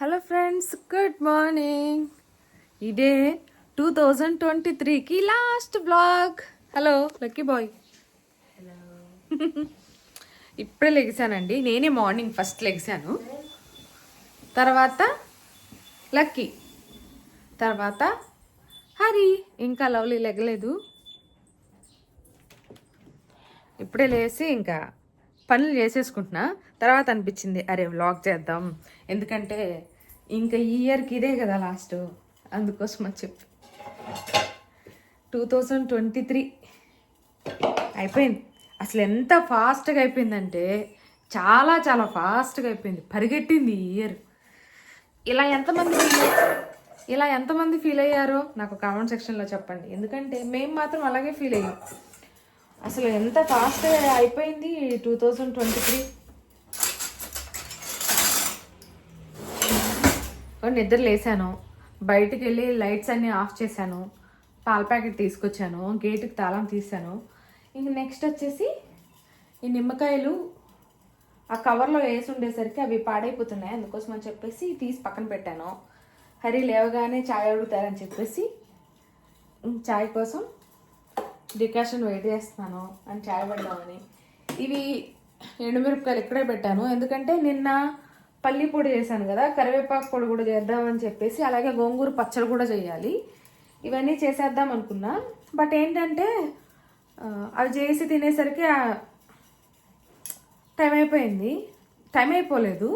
Hello friends good morning ఇదే two thousand twenty త్రీకి last blog hello Lucky boy ఇప్పుడే లెగిసానండి. నేనే మార్నింగ్ ఫస్ట్ లెగిసాను. తర్వాత లక్కీ. తర్వాత హరి. ఇంకా లవ్లీ లెగలేదు. ఇప్పుడే లేసి ఇంకా పనులు చేసేసుకుంటున్నా. తర్వాత అనిపించింది అరే వ్లాగ్ చేద్దాం. ఎందుకంటే ఇంకా ఈ ఇయర్కి ఇదే కదా లాస్ట్ అందుకోసం అని చెప్పి. టూ థౌజండ్ ట్వంటీ త్రీ అయిపోయింది. అసలు ఎంత ఫాస్ట్గా అయిపోయిందంటే చాలా చాలా ఫాస్ట్గా అయిపోయింది. పరిగెట్టింది ఈ ఇయర్ ఇలా ఎంతమంది ఫీల్ ఇలా ఎంతమంది ఫీల్ అయ్యారో నాకు కామెంట్ సెక్షన్లో చెప్పండి. ఎందుకంటే మేము మాత్రం అలాగే ఫీల్ అయ్యాం. అసలు ఎంత ఫాస్ట్గా అయిపోయింది టూ థౌజండ్ ట్వంటీ త్రీ నిద్ర లేసాను బయటికి వెళ్ళి లైట్స్ అన్నీ ఆఫ్ చేశాను. పాల ప్యాకెట్ తీసుకొచ్చాను. గేటుకి తాళం తీసాను ఇంక నెక్స్ట్ వచ్చేసి ఈ నిమ్మకాయలు ఆ కవర్లో వేసి ఉండేసరికి అవి పాడైపోతున్నాయి. అందుకోసం అని చెప్పేసి తీసి పక్కన పెట్టాను. హరి లేవగానే చాయ్ అడుగుతారని చెప్పేసి ఛాయ్ చాయ్ కోసం డికాషన్ వెయిట్ చేస్తున్నాను అని చాయ్ పెడదామని. ఇవి ఎండుమిరపకాయలు ఇక్కడే పెట్టాను. ఎందుకంటే నిన్న పల్లి పొడి చేశాను కదా కరివేపాకు పొడి కూడా చేద్దామని చెప్పేసి అలాగే గోంగూర పచ్చడి కూడా చేయాలి. ఇవన్నీ చేసేద్దాం అనుకున్నా. బట్ ఏంటంటే అవి చేసి తినేసరికి టైం అయిపోయింది. టైం అయిపోలేదు.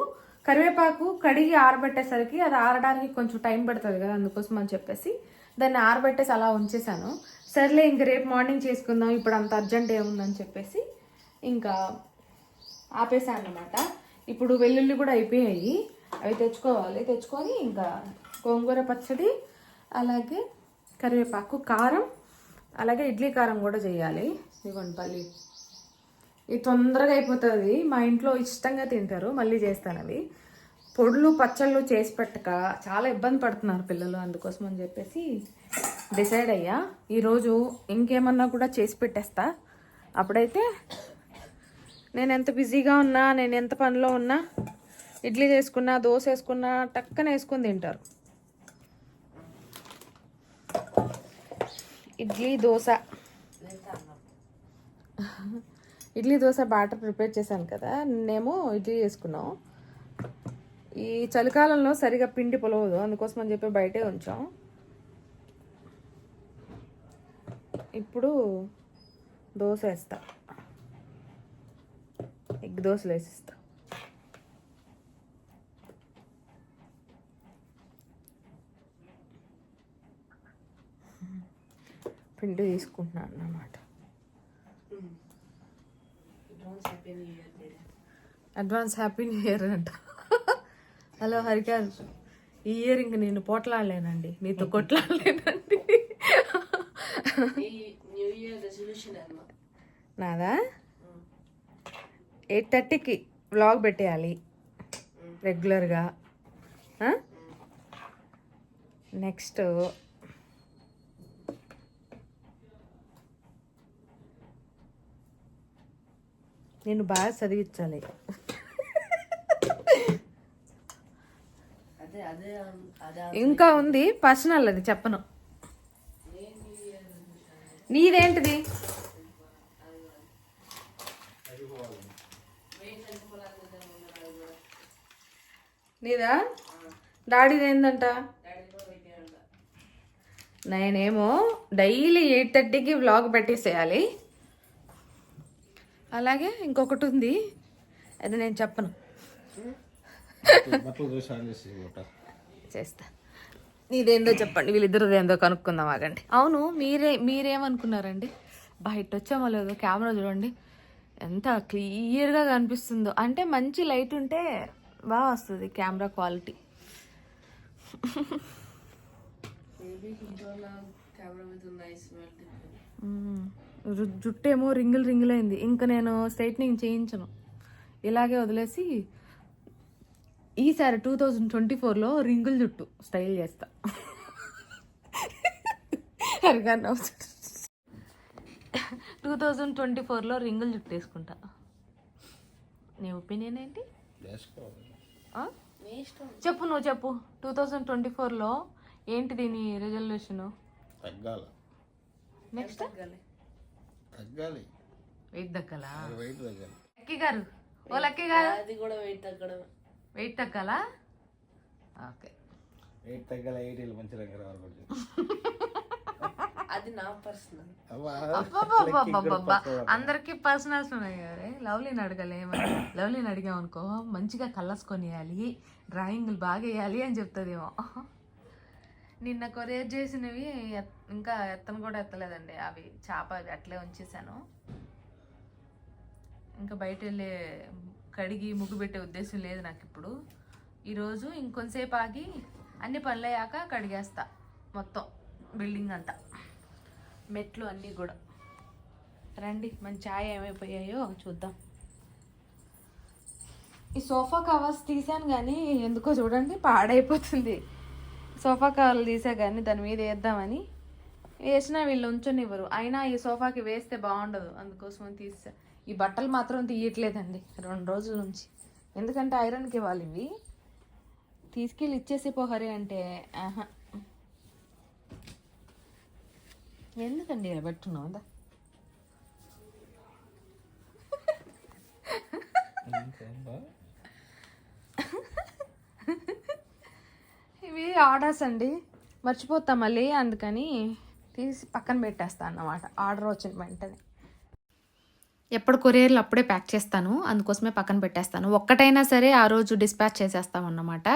కరివేపాకు కడిగి ఆరబెట్టేసరికి అది ఆరడానికి కొంచెం టైం పడుతుంది కదా అందుకోసం అని చెప్పేసి దాన్ని ఆరబెట్టేసి అలా ఉంచేసాను సర్లే ఇంక రేపు మార్నింగ్ చేసుకుందాం ఇప్పుడు అంత అర్జెంట్ ఏముందని చెప్పేసి ఇంకా ఆపేసాను అనమాట ఇప్పుడు వెల్లుల్లి కూడా అయిపోయాయి. అవి తెచ్చుకోవాలి. తెచ్చుకొని ఇంకా గోంగూర పచ్చడి అలాగే కరివేపాకు కారం అలాగే ఇడ్లీ కారం కూడా చేయాలి. ఇదిగోండి పల్లి. ఇది తొందరగా అయిపోతుంది. మా ఇంట్లో ఇష్టంగా తింటారు. మళ్ళీ చేస్తాను అవి. పొడులు పచ్చళ్ళు చేసి పెట్టక చాలా ఇబ్బంది పడుతున్నారు పిల్లలు. అందుకోసం అని చెప్పేసి డిసైడ్ అయ్యా. ఈరోజు ఇంకేమన్నా కూడా చేసి పెట్టేస్తా. అప్పుడైతే నేను ఎంత బిజీగా ఉన్నా నేను ఎంత పనిలో ఉన్నా ఇడ్లీ చేసుకున్నా దోశ వేసుకున్నా టక్కన వేసుకుని తింటారు. ఇడ్లీ దోశ. ఇడ్లీ దోశ బాటర్ ప్రిపేర్ చేశాను కదా నిన్నేమో ఇడ్లీ చేసుకున్నాం. ఈ చలికాలంలో సరిగా పిండి పొలవదు అందుకోసం అని చెప్పి బయటే ఉంచాం. ఇప్పుడు దోశ వేస్తాను ఎగ్ దోశలు వేసిస్తా పిండి తీసుకుంటున్నాను అన్నమాట అడ్వాన్స్ హ్యాపీ న్యూ ఇయర్ అంట. హలో హరికాల్ ఈ ఇయర్ ఇంక నేను పోట్లాడలేనండి. నీతో కొట్లాడలేనండి. న్యూ ఇయర్ రెజల్యూషన్ అమ్మా నాదా? ఎయిట్ థర్టీకి వ్లాగ్ పెట్టేయాలి. రెగ్యులర్గా. నెక్స్ట్. నేను బాగా చదివించాలి. ఇంకా ఉంది పర్సనల్ అది చెప్పను. నీదేంటిది? నీదా? డాడీది ఏందంట నేనేమో డైలీ ఎయిట్ థర్టీకి వ్లాగ్ పెట్టేసేయాలి. అలాగే ఇంకొకటి ఉంది. అది నేను చెప్పను. చేస్తా. నీదేందో చెప్పండి వీళ్ళిద్దరిది ఏందో కనుక్కుందాం ఆగండి. అవును మీరే మీరేమనుకున్నారండి? బయట వచ్చామో లేదో కెమెరా చూడండి. ఎంత క్లియర్గా కనిపిస్తుందో. అంటే మంచి లైట్ ఉంటే బాగా వస్తుంది కెమెరా క్వాలిటీ. మేబీ ఇంట్లో కెమెరా విత్ నైస్ స్మెల్ జుట్టు ఏమో రింగులు రింగులు అయింది ఇంకా నేను స్ట్రైట్నింగ్ చేయించను. ఇలాగే వదిలేసి ఈసారి టూ థౌజండ్ ట్వంటీ ఫోర్లో రింగుల్ జుట్టు స్టైల్ చేస్తా. అరిగా టూ థౌజండ్ ట్వంటీ ఫోర్లో రింగుల్ జుట్టు వేసుకుంటా. నీ ఒపీనియన్ ఏంటి? చెప్పు నువ్వు చెప్పు. టూ థౌజండ్ ట్వంటీ ఫోర్లో ఏంటి దీని రిజల్యూషన్ తగ్గాలి. నెక్స్ట్ తగ్గాలి. తగ్గాలి. వెయిట్ తగ్గాలా? వెయిట్ తగ్గాలి. లక్కీ గారు. ఓ లక్కీ గారు. అది కూడా వెయిట్ తగ్గడమే. వెయిట్ తగ్గాలా? ఓకే వెయిట్ తగ్గాలి ఎయిట్ మంచి రంగు రావాలి అది నా పర్సనల్. అందరికీ పర్సనల్స్ ఉన్నాయి కదా లవ్లీని అడగలే లవ్లీని అడిగాం అనుకో. మంచిగా కలర్స్ కొనియాలి డ్రాయింగ్లు బాగా వేయాలి అని చెప్తుందేమో. నిన్న కొరియర్ చేసినవి ఎత్- ఇంకా ఎత్తను కూడా ఎత్తలేదండి. అవి చేప అవి అట్లే ఉంచేసాను. ఇంకా బయట వెళ్ళే కడిగి ముగ్గు పెట్టే ఉద్దేశం లేదు నాకు ఇప్పుడు. ఈరోజు ఇంకొంతసేపు ఆగి అన్ని పనులు అయ్యాక కడిగేస్తా. మొత్తం బిల్డింగ్ అంతా. మెట్లు అన్నీ కూడా. రండి మన ఛాయ్ ఏమైపోయాయో చూద్దాం. ఈ సోఫా కవర్స్ తీసాను కానీ ఎందుకో చూడండి పాడైపోతుంది. సోఫా కవర్లు తీసా కానీ దాని మీద వేద్దామని. వేసినా వీళ్ళు ఉంచనివ్వరు. అయినా ఈ సోఫాకి వేస్తే బాగుండదు. అందుకోసం తీసా. ఈ బట్టలు మాత్రం తీయట్లేదండి రెండు రోజుల నుంచి. ఎందుకంటే ఐరన్కి ఇవ్వాలి ఇవి. తీసుకెళ్ళి ఇచ్చేసి పోహరి అంటే ఆహా. ఎందుకండి ఇలా పెట్టున్నావు దా. ఇవి ఆర్డర్స్ అండి. మర్చిపోతాం మళ్ళీ అందుకని తీసి పక్కన పెట్టేస్తాను అన్నమాట. ఆర్డర్ వచ్చిన వెంటనే. ఎప్పుడు కొరియర్లు అప్పుడే ప్యాక్ చేస్తాను. అందుకోసమే పక్కన పెట్టేస్తాను. ఒక్కటైనా సరే ఆ రోజు డిస్పాచ్ చేసేస్తాం అన్నమాట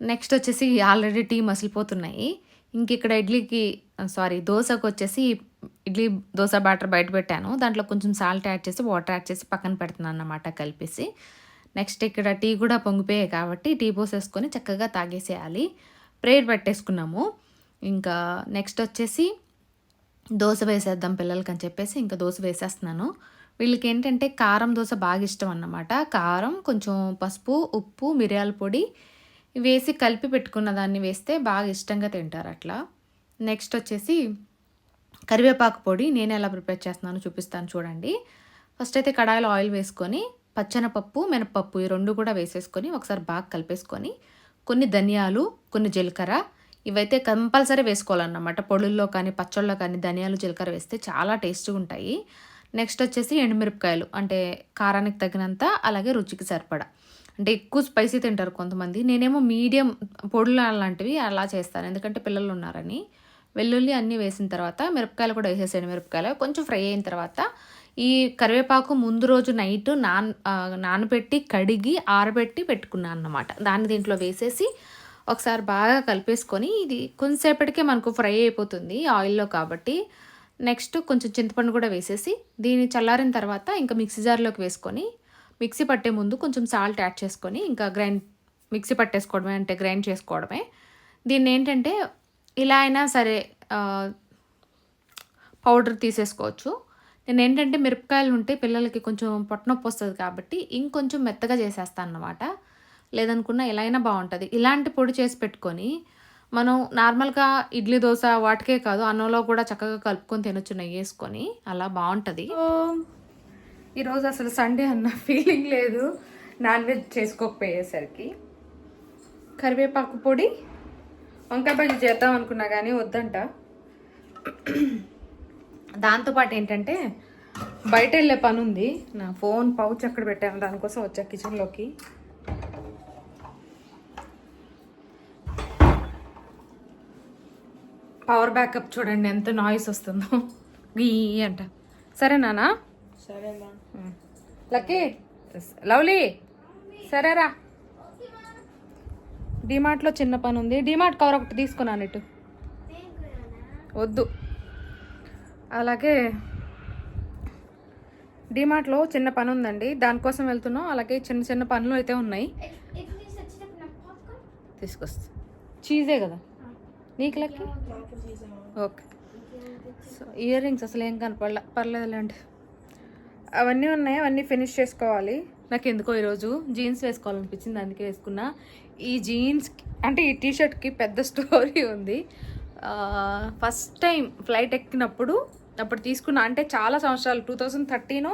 నెక్స్ట్ వచ్చేసి ఆల్రెడీ టీ మసిలిపోతున్నాయి. ఇంక ఇక్కడ ఇడ్లీకి సారీ దోశకు వచ్చేసి ఇడ్లీ దోశ బ్యాటర్ బయట పెట్టాను. దాంట్లో కొంచెం సాల్ట్ యాడ్ చేసి వాటర్ యాడ్ చేసి పక్కన పెడుతున్నాను అన్నమాట కలిపేసి. నెక్స్ట్ ఇక్కడ టీ కూడా పొంగిపోయాయి కాబట్టి టీ పోసేసుకొని చక్కగా తాగేసేయాలి. ప్రేయర్ పెట్టేసుకున్నాము. ఇంకా నెక్స్ట్ వచ్చేసి దోశ వేసేద్దాం పిల్లలకి అని చెప్పేసి ఇంకా దోశ వేసేస్తున్నాను. వీళ్ళకి ఏంటంటే కారం దోశ బాగా ఇష్టం అన్నమాట. కారం కొంచెం పసుపు ఉప్పు మిరియాల పొడి వేసి కలిపి పెట్టుకున్న దాన్ని వేస్తే బాగా ఇష్టంగా తింటారు అట్లా. నెక్స్ట్ వచ్చేసి కరివేపాకు పొడి నేను ఎలా ప్రిపేర్ చేస్తున్నానో చూపిస్తాను చూడండి. ఫస్ట్ అయితే కడాయిలో ఆయిల్ వేసుకొని పచ్చనపప్పు మినపప్పు ఈ రెండు కూడా వేసేసుకొని ఒకసారి బాగా కలిపేసుకొని కొన్ని ధనియాలు కొన్ని జీలకర్ర ఇవైతే కంపల్సరీ వేసుకోవాలన్నమాట. పొడుల్లో కానీ పచ్చళ్ళలో కానీ ధనియాలు జీలకర్ర వేస్తే చాలా టేస్ట్గా ఉంటాయి. నెక్స్ట్ వచ్చేసి ఎండుమిరపకాయలు అంటే కారానికి తగినంత అలాగే రుచికి సరిపడా. అంటే ఎక్కువ స్పైసీ తింటారు కొంతమంది. నేనేమో మీడియం పొడులు అలాంటివి అలా చేస్తాను ఎందుకంటే పిల్లలు ఉన్నారని. వెల్లుల్లి అన్నీ వేసిన తర్వాత మిరపకాయలు కూడా వేసేసాను మిరపకాయలు. కొంచెం ఫ్రై అయిన తర్వాత ఈ కరివేపాకు ముందు రోజు నైట్ నాన్ నానబెట్టి కడిగి ఆరబెట్టి పెట్టుకున్నాను అన్నమాట. దాన్ని దీంట్లో వేసేసి ఒకసారి బాగా కలిపేసుకొని ఇది కొంతసేపటికే మనకు ఫ్రై అయిపోతుంది ఆయిల్లో కాబట్టి. నెక్స్ట్ కొంచెం చింతపండు కూడా వేసేసి దీన్ని చల్లారిన తర్వాత ఇంకా మిక్సీ జార్లోకి వేసుకొని మిక్సీ పట్టే ముందు కొంచెం సాల్ట్ యాడ్ చేసుకొని ఇంకా గ్రైండ్ మిక్సీ పట్టేసుకోవడమే అంటే గ్రైండ్ చేసుకోవడమే. దీన్ని ఏంటంటే ఇలా అయినా సరే పౌడర్ తీసేసుకోవచ్చు. నేను ఏంటంటే మిరపకాయలు ఉంటే పిల్లలకి కొంచెం పొట్టనొప్పి వస్తుంది కాబట్టి ఇంకొంచెం మెత్తగా చేసేస్తాను అన్నమాట. లేదనుకున్నా ఎలా అయినా బాగుంటుంది. ఇలాంటి పొడి చేసి పెట్టుకొని మనం నార్మల్గా ఇడ్లీ దోశ వాటికే కాదు అన్నంలో కూడా చక్కగా కలుపుకొని తినొచ్చు నెయ్యి వేసుకొని. అలా బాగుంటుంది. ఈరోజు అసలు సండే అన్న ఫీలింగ్ లేదు. నాన్ వెజ్ చేసుకోకపోయేసరికి. కరివేపాకు పొడి వంకాయ బజ్జీ చేద్దాం అనుకున్నా కానీ వద్దంట. దాంతోపాటు ఏంటంటే బయట వెళ్ళే పని ఉంది. నా ఫోన్ పౌచ్ అక్కడ పెట్టాను. దానికోసం వచ్చా కిచెన్లోకి పవర్ బ్యాకప్ చూడండి ఎంత నాయిస్ వస్తుందో. గీ అంట. సరే నానా? సరే లక్కీ. లవ్లీ. సరేరా. డిమార్ట్లో చిన్న పని ఉంది డిమార్ట్ కవర్ ఒకటి తీసుకున్నాను ఇటు వద్దు. అలాగే డిమార్ట్లో చిన్న పని ఉందండి దానికోసం వెళ్తున్నాం. అలాగే చిన్న చిన్న పనులు అయితే ఉన్నాయి. తీసుకొస్తా. చీజే కదా? నీకు లెక్క? ఓకే. సో ఇయర్ రింగ్స్ అసలు ఏం కనపడలే పర్లేదులేండి. అవన్నీ ఉన్నాయి. అవన్నీ ఫినిష్ చేసుకోవాలి. నాకు ఎందుకో ఈరోజు జీన్స్ వేసుకోవాలనిపించింది అందుకే వేసుకున్నా. ఈ జీన్స్ అంటే ఈ టీషర్ట్కి పెద్ద స్టోరీ ఉంది. ఫస్ట్ టైం ఫ్లైట్ ఎక్కినప్పుడు అప్పుడు తీసుకున్నా అంటే చాలా సంవత్సరాలు టూ థౌజండ్ థర్టీను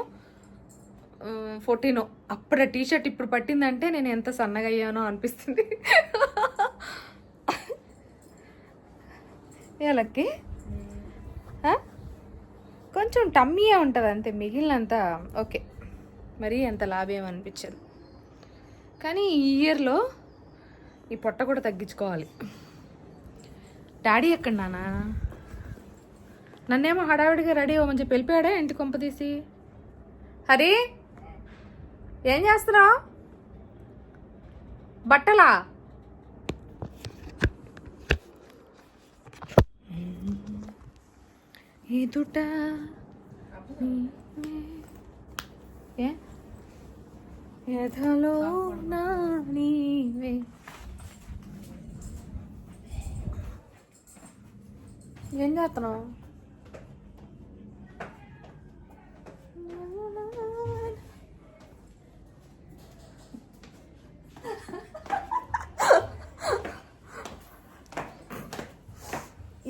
ఫోర్టీన్. అప్పుడు ఆ టీషర్ట్ ఇప్పుడు పట్టిందంటే నేను ఎంత సన్నగా అయ్యానో అనిపిస్తుంది. ఆ? కొంచెం టమ్మీయే ఉంటుంది అంతే మిగిలినంత ఓకే. మరీ అంత లాభం అనిపించదు. కానీ ఈ ఇయర్లో ఈ పొట్ట కూడా తగ్గించుకోవాలి. డాడీ ఎక్కడ నానా నన్నేమో హడావిడిగా రెడీ అవ్వమని చెప్పి వెళ్ళిపోయాడా ఇంటి కొంప తీసి? హరి ఏం చేస్తున్నావు? బట్టలా? ఎదుట ఏ ఎథలో నా నీవే. ఏం చేస్తున్నావు?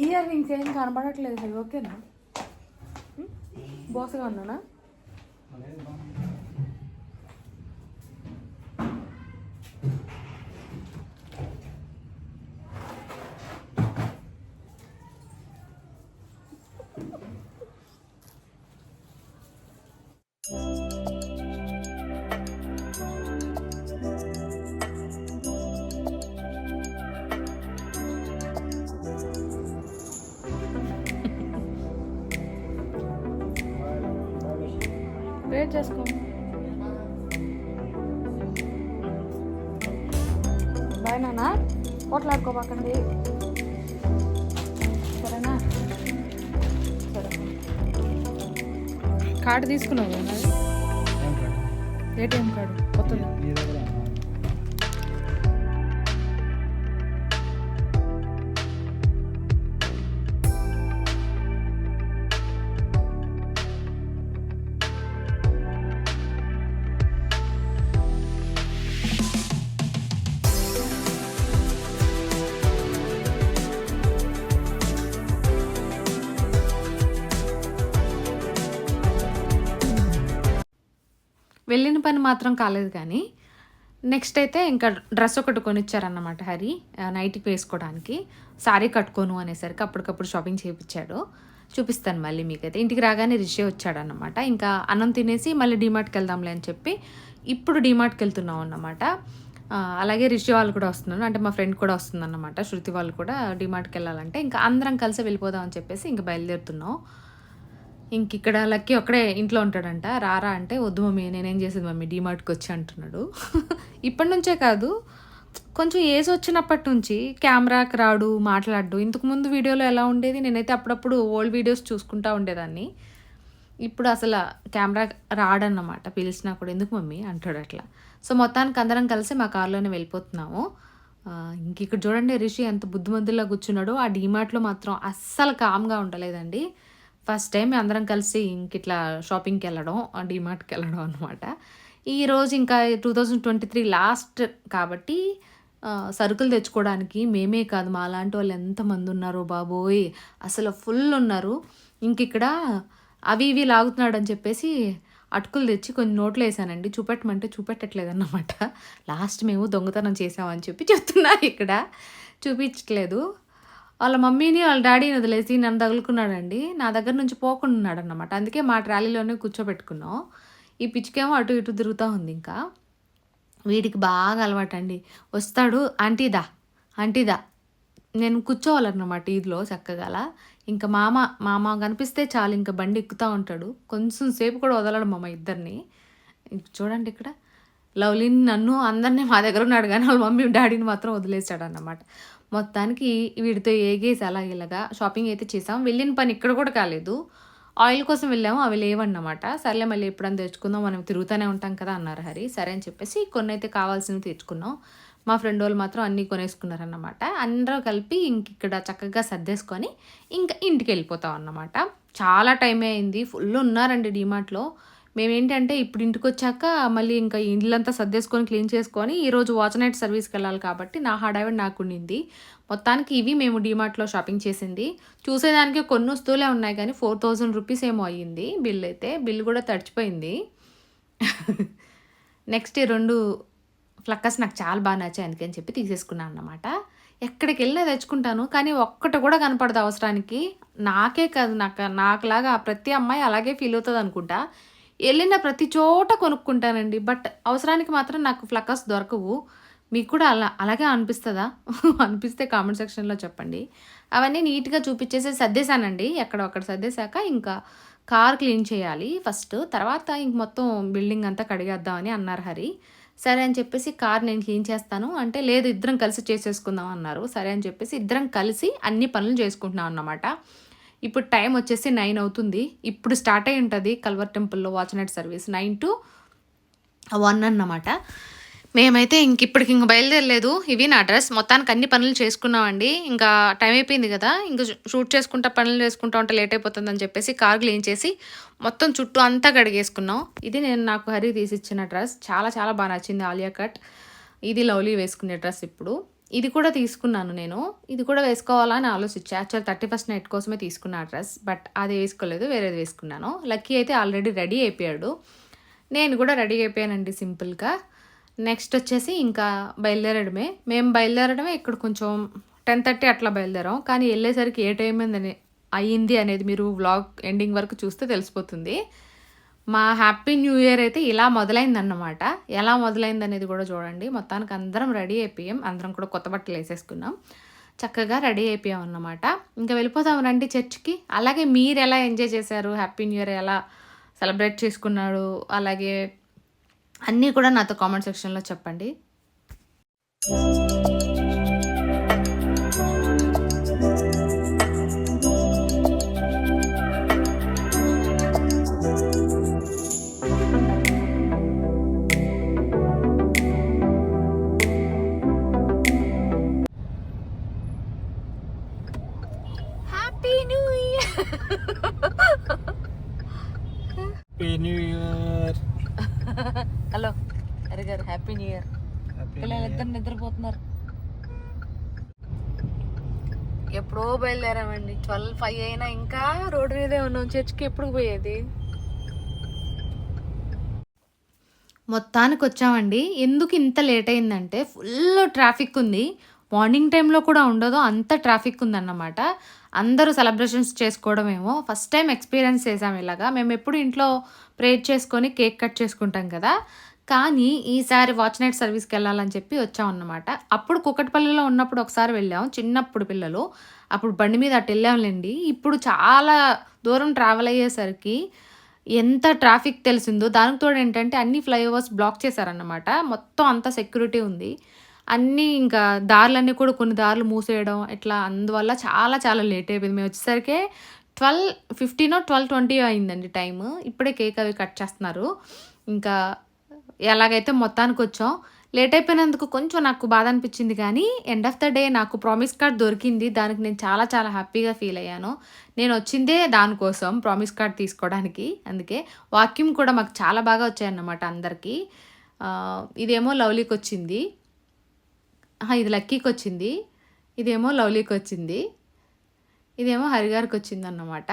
ఇయర్ రింగ్స్ ఏం కనబడట్లేదు అసలు ఓకేనా? బోసగా ఉన్నానా? చేసుకో బాయ్ నాన్న పోట్లాడుకోబాకండి సరేనా సరే కార్డు తీసుకున్నావు కదా ఏటీఎం కార్డు కొత్తది వెళ్ళిన పని మాత్రం కాలేదు కానీ నెక్స్ట్ అయితే ఇంకా డ్రెస్ ఒకటి కొనిచ్చారన్నమాట హరి నైట్కి వేసుకోవడానికి. సారీ కట్టుకోను అనేసరికి అప్పటికప్పుడు షాపింగ్ చేయించాడు. చూపిస్తాను మళ్ళీ మీకైతే. ఇంటికి రాగానే రిషే వచ్చాడన్నమాట. ఇంకా అన్నం తినేసి మళ్ళీ డిమార్ట్కి వెళ్దాంలే అని చెప్పి ఇప్పుడు డిమార్ట్కి వెళ్తున్నాం అన్నమాట. అలాగే రిషి వాళ్ళు కూడా వస్తున్నారు. అంటే మా ఫ్రెండ్ కూడా వస్తుందన్నమాట. శృతి వాళ్ళు కూడా డిమార్ట్కి వెళ్ళాలంటే. ఇంకా అందరం కలిసి వెళ్ళిపోదాం అని చెప్పేసి ఇంకా బయలుదేరుతున్నాం. ఇంక ఇక్కడ లక్కీ ఒక్కడే ఇంట్లో ఉంటాడంట. రారా అంటే వద్దు మమ్మీ నేనేం చేసేది మమ్మీ? డీమార్ట్కి వచ్చి అంటున్నాడు. ఇప్పటి నుంచే కాదు కొంచెం ఏజ్ వచ్చినప్పటి నుంచి కెమెరాకి రాడు మాట్లాడు. ఇంతకుముందు వీడియోలో ఎలా ఉండేది? నేనైతే అప్పుడప్పుడు ఓల్డ్ వీడియోస్ చూసుకుంటా ఉండేదాన్ని. ఇప్పుడు అసలు కెమెరా రాడన్నమాట. పిలిచినా కూడా ఎందుకు మమ్మీ? అంటాడు అట్లా. సో మొత్తానికి అందరం కలిసి మా కారులోనే వెళ్ళిపోతున్నాము. ఇంక ఇక్కడ చూడండి రిషి ఎంత బుద్ధిమంతుల్లా కూర్చున్నాడో. ఆ డీమార్ట్లో మాత్రం అస్సలు కామ్గా ఉండలేదండి. ఫస్ట్ టైం అందరం కలిసి ఇంక ఇట్లా షాపింగ్కి వెళ్ళడం డిమార్ట్కి డీమార్ట్కి వెళ్ళడం అనమాట ఈరోజు ఇంకా two thousand twenty three last కాబట్టి సరుకులు తెచ్చుకోవడానికి మేమే కాదు మా లాంటి వాళ్ళు ఎంతమంది ఉన్నారో బాబోయ్ అసలు ఫుల్ ఉన్నారు. ఇంక ఇక్కడ అవి ఇవి లాగుతున్నాడు అని చెప్పేసి అటుకులు తెచ్చి కొన్ని నోట్లు వేసానండి. చూపెట్టమంటే చూపెట్టట్లేదు అనమాట లాస్ట్ మేము దొంగతనం చేసామని చెప్పి చెప్తున్నా ఇక్కడ. చూపించట్లేదు వాళ్ళ మమ్మీని వాళ్ళ డాడీని వదిలేసి నన్ను తగులుకున్నాడండి. నా దగ్గర నుంచి పోకుండా ఉన్నాడు అందుకే మా ట్రాలీలోనే కూర్చోబెట్టుకున్నాం. ఈ పిచ్చికేమో అటు ఇటు తిరుగుతూ ఉంది ఇంకా. వీడికి బాగా అలవాటు అండి వస్తాడు ఆంటీదా ఆంటీదా నేను కూర్చోవాలన్నమాట ఈద్లో చక్కగా అలా. ఇంకా మామ మామ కనిపిస్తే చాలు ఇంకా బండి ఎక్కుతూ ఉంటాడు. కొంచెం సేపు కూడా వదలడు మామ ఇద్దరిని. చూడండి ఇక్కడ. లవ్లీని నన్ను అందరినీ మా దగ్గర ఉన్నాడు కానీ వాళ్ళ మమ్మీ డాడీని మాత్రం వదిలేసాడు అన్నమాట మొత్తానికి వీడితో ఏగేసి అలా ఇలాగా షాపింగ్ అయితే చేసాం. వెళ్ళిన పని ఇక్కడ కూడా కాలేదు. ఆయిల్ కోసం వెళ్ళాము. అవి లేవన్నమాట. సర్లే మళ్ళీ ఎప్పుడైనా తెచ్చుకుందాం. మనం తిరుగుతూనే ఉంటాం కదా అన్నారు హరి. సరే అని చెప్పేసి కొన్ని అయితే కావాల్సినవి తెచ్చుకున్నాం. మా ఫ్రెండ్ వాళ్ళు మాత్రం అన్నీ కొనేసుకున్నారన్నమాట. అందరూ కలిపి ఇంక ఇక్కడ చక్కగా సర్దేసుకొని ఇంకా ఇంటికి వెళ్ళిపోతాం అన్నమాట. చాలా టైం అయింది. ఫుల్ ఉన్నారండి డిమార్ట్లో. మేమేంటంటే ఇప్పుడు ఇంటికి వచ్చాక మళ్ళీ ఇంకా ఇల్లంతా సర్దేసుకొని క్లీన్ చేసుకొని ఈరోజు వాచ్ నైట్ సర్వీస్కి వెళ్ళాలి కాబట్టి నా హడావిడి నాకు ఉండింది మొత్తానికి ఇవి మేము డిమార్ట్లో షాపింగ్ చేసింది. చూసేదానికి కొన్ని వస్తువులే ఉన్నాయి కానీ ఫోర్ థౌజండ్ రూపీస్ ఏమో అయ్యింది బిల్ అయితే. బిల్ కూడా తడిచిపోయింది. నెక్స్ట్ ఈ రెండు ఫ్లక్కర్స్ నాకు చాలా బాగా నచ్చాయి అందుకని చెప్పి తీసేసుకున్నాను అన్నమాట. ఎక్కడికి వెళ్ళినా తెచ్చుకుంటాను కానీ ఒక్కటి కూడా కనపడదు అవసరానికి. నాకే కాదు నాకు నాకులాగా ప్రతి అమ్మాయి అలాగే ఫీల్ అవుతుంది అనుకుంటా వెళ్ళిన ప్రతి చోట కొనుక్కుంటానండి. బట్ అవసరానికి మాత్రం నాకు ఫ్లక్కర్స్ దొరకవు. మీకు కూడా అలా అలాగే అనిపిస్తుందా? అనిపిస్తే కామెంట్ సెక్షన్లో చెప్పండి. అవన్నీ నీట్గా చూపించేసి సర్దేశానండి. ఎక్కడ అక్కడ సర్దేశాక ఇంకా కార్ క్లీన్ చేయాలి ఫస్ట్. తర్వాత ఇంక మొత్తం బిల్డింగ్ అంతా కడిగేద్దామని అన్నారు హరి. సరే అని చెప్పేసి కార్ నేను క్లీన్ చేస్తాను. అంటే లేదు ఇద్దరం కలిసి చేసేసుకుందాం అన్నారు. సరే అని చెప్పేసి ఇద్దరం కలిసి అన్ని పనులు చేసుకుంటున్నాం అన్నమాట. ఇప్పుడు టైం వచ్చేసి నైన్ అవుతుంది. ఇప్పుడు స్టార్ట్ అయి ఉంటుంది కల్వర్ టెంపుల్లో watch night service. Nine to one అన్నమాట. మేమైతే ఇంక ఇప్పటికి ఇంక బయలుదేరలేదు. ఇవి నా డ్రెస్. మొత్తానికి అన్ని పనులు చేసుకున్నామండి. ఇంకా టైం అయిపోయింది కదా. ఇంకా షూట్ చేసుకుంటా పనులు చేసుకుంటా ఉంటే లేట్ అయిపోతుందని చెప్పేసి కార్ క్లీన్ చేసి మొత్తం చుట్టూ అంతా కడిగేసుకున్నాం. ఇది నేను నాకు హరి తీసిచ్చిన డ్రెస్. చాలా చాలా బాగా నచ్చింది ఆలియా కట్. ఇది లవ్లీ వేసుకునే డ్రెస్ ఇప్పుడు. ఇది కూడా తీసుకున్నాను నేను. ఇది కూడా వేసుకోవాలని ఆలోచించా. యాక్చువల్ థర్టీ ఫస్ట్ నైట్ కోసమే తీసుకున్నా ఆ డ్రెస్ బట్ అది వేసుకోలేదు వేరేది వేసుకున్నాను. లక్కీ అయితే ఆల్రెడీ రెడీ అయిపోయాడు. నేను కూడా రెడీ అయిపోయానండి సింపుల్గా. నెక్స్ట్ వచ్చేసి ఇంకా బయలుదేరడమే. మేము బయలుదేరడమే ఇక్కడ కొంచెం టెన్ థర్టీ అట్లా బయలుదేరాం. కానీ వెళ్ళేసరికి ఏ టైం అయింది అనేది మీరు వ్లాగ్ ఎండింగ్ వరకు చూస్తే తెలిసిపోతుంది. మా హ్యాపీ న్యూ ఇయర్ అయితే ఇలా మొదలైందన్నమాట. ఎలా మొదలైంది అనేది కూడా చూడండి. మొత్తానికి అందరం రెడీ అయిపోయాం. అందరం కూడా కొత్త బట్టలు వేసేసుకున్నాం. చక్కగా రెడీ అయిపోయాం అన్నమాట ఇంకా వెళ్ళిపోతాం రండి చర్చ్కి. అలాగే మీరు ఎలా ఎంజాయ్ చేశారు? హ్యాపీ న్యూ ఇయర్ ఎలా సెలబ్రేట్ చేసుకున్నాడు? అలాగే అన్నీ కూడా నాతో కామెంట్ సెక్షన్లో చెప్పండి. బయలుదేరామండి. ట్వెల్వ్ ఫైవ్ అయినా ఇంకా రోడ్డు మీదే ఉన్నాం. చర్చ్కి ఎప్పుడు పోయేది? మొత్తానికి వచ్చామండి. ఎందుకు ఇంత లేట్ అయిందంటే ఫుల్ ట్రాఫిక్ ఉంది. మార్నింగ్ టైంలో కూడా ఉండదు. అంత ట్రాఫిక్ ఉందన్నమాట. అందరూ సెలబ్రేషన్స్ చేసుకోవడమేమో. ఫస్ట్ టైం ఎక్స్పీరియన్స్ చేసాం ఇలాగా. మేము ఎప్పుడు ఇంట్లో ప్రేర్ చేసుకొని కేక్ కట్ చేసుకుంటాం కదా. కానీ ఈసారి వాచ్ నైట్ సర్వీస్కి వెళ్ళాలని చెప్పి వచ్చాం అన్నమాట అప్పుడు కుక్కటిపల్లిలో ఉన్నప్పుడు ఒకసారి వెళ్ళాం. చిన్నప్పుడు పిల్లలు. అప్పుడు బండి మీద అటు వెళ్ళాంలేండి. ఇప్పుడు చాలా దూరం ట్రావెల్ అయ్యేసరికి ఎంత ట్రాఫిక్ తెలిసిందో దానికి తోడు ఏంటంటే అన్ని ఫ్లైఓవర్స్ బ్లాక్ చేశారన్నమాట. మొత్తం అంతా సెక్యూరిటీ ఉంది. అన్నీ ఇంకా దారులన్నీ కూడా కొన్ని దారులు మూసేయడం ఇట్లా అందువల్ల చాలా చాలా లేట్ అయిపోయింది. మేము వచ్చేసరికి ట్వెల్వ్ ఫిఫ్టీనో ట్వెల్వ్ ట్వంటీ అయిందండి టైము ఇప్పుడే కేక్ అవి కట్ చేస్తున్నారు. ఇంకా ఎలాగైతే మొత్తానికి వచ్చాం లేట్ అయిపోయినందుకు కొంచెం నాకు బాధ అనిపించింది కానీ ఎండ్ ఆఫ్ ద డే నాకు ప్రామిస్ కార్డ్ దొరికింది. దానికి నేను చాలా చాలా హ్యాపీగా ఫీల్ అయ్యాను. నేను వచ్చిందే దానికోసం ప్రామిస్ కార్డ్ తీసుకోవడానికి. అందుకే వాక్యూమ్ కూడా మాకు చాలా బాగా వచ్చాయన్నమాట అందరికీ. ఇదేమో లవ్లీకి వచ్చింది. ఇది లక్కీకి వచ్చింది. ఇదేమో లవ్లీకి వచ్చింది. ఇదేమో హరిగారికి వచ్చింది అన్నమాట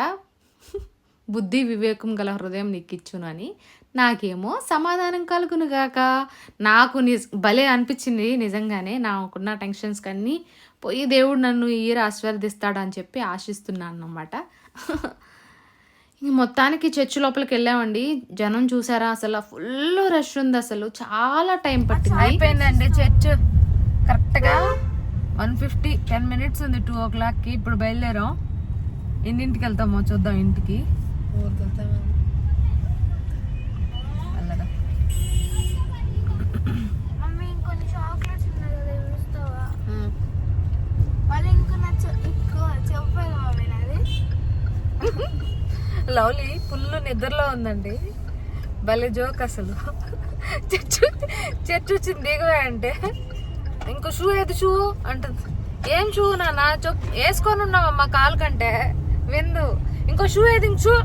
బుద్ధి వివేకం గల హృదయం నీకిచ్చును అని. నాకేమో సమాధానం కలుగును గాక. నాకు నిజ భలే అనిపించింది నిజంగానే నాకున్న టెన్షన్స్ కన్నీ పోయి దేవుడు నన్ను ఈ ఇయర్ ఆశీర్వదిస్తాడు అని చెప్పి ఆశిస్తున్నాను అన్నమాట ఇంక మొత్తానికి చర్చి లోపలికి వెళ్ళామండి. జనం చూసారా? అసలు ఫుల్ రష్ ఉంది అసలు. చాలా టైం పట్టింది. అయిపోయిందండి చర్చ్. కరెక్ట్గా వన్ ఫిఫ్టీ టెన్ మినిట్స్ ఉంది టూ ఓ క్లాక్కి. ఇప్పుడు బయలుదేరాం. ఎన్నింటికి వెళ్తామో చూద్దాం ఇంటికి. మమ్మీ ఇంకొన్ని చాక్లెట్స్ ఉన్నాయి కదా ఇవి ఇస్తావా? మళ్ళీ ఇంకో నచ్చ ఇంకో చెప్పాను మమ్మీ నాది. లవ్లీ ఫుల్ నిద్రలో ఉందండి. భలే జోక్ అసలు. చర్చు చర్చు వచ్చింది దిగవే అంటే ఇంకో షూ ఏది షూ? అంటుంది. ఏం షూ నాన్న? చొప్ వేసుకొని ఉన్నావమ్మా కాలు కంటే. విందు. ఇంకో షూ ఏది? ఇంక షూ.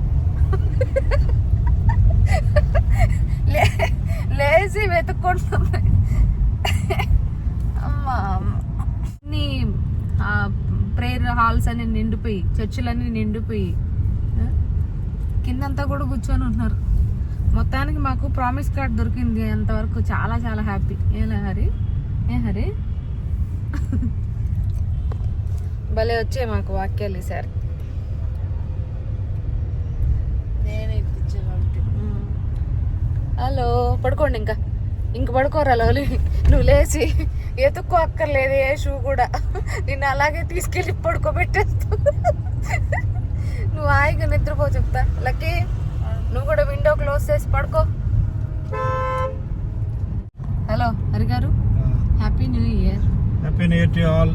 లేచి వెతుక్కుంటుంది అమ్మా నీ ప్రేయర్ హాల్స్ అన్ని నిండిపోయి చర్చిలన్నీ నిండిపోయి కిందంతా కూడా కూర్చొని ఉన్నారు మొత్తానికి మాకు ప్రామిస్ కార్డ్ దొరికింది. అంతవరకు చాలా చాలా హ్యాపీ ఏలా హరి? ఏ హరి? భలే వచ్చాయి మాకు వాక్యాలు ఈసారి నేనే ఇప్పించా కాబట్టి హలో పడుకోండి ఇంకా. ఇంక పడుకోరా లోలి? నువ్వు లేచి. ఎతుక్కో అక్కర్లేదు ఏ షూ కూడా. నిన్ను అలాగే తీసుకెళ్ళి పడుకోబెట్టేస్తా. నువ్వు హాయిగా నిద్రపో చెప్తా. లక్కీ నువ్వు కూడా విండో క్లోజ్ చేసి పడుకో. Hello Hari garu happy new year happy new year to all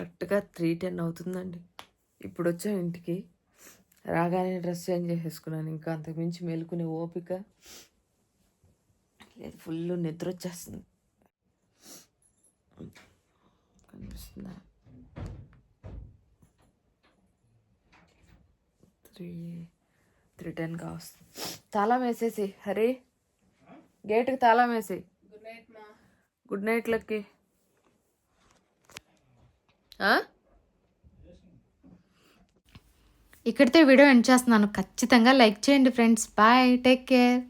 కరెక్ట్గా త్రీ టెన్ అవుతుందండి. ఇప్పుడు వచ్చాం ఇంటికి. రాగానే డ్రెస్ చేంజ్ చేసేసుకున్నాను. ఇంకా అంతకుమించి మేలుకునే ఓపిక లేదు. ఫుల్ నిద్ర వచ్చేస్తుంది కనిపిస్తుందా? త్రీ త్రీ టెన్ కావస్తుంది తాళం వేసేసి హరి గేట్కి తాళం వేసి good night good night Lucky ఇక్కడితో వీడియో ఎండ్ చేస్తున్నాను. ఖచ్చితంగా లైక్ చేయండి ఫ్రెండ్స్. బాయ్. Take care.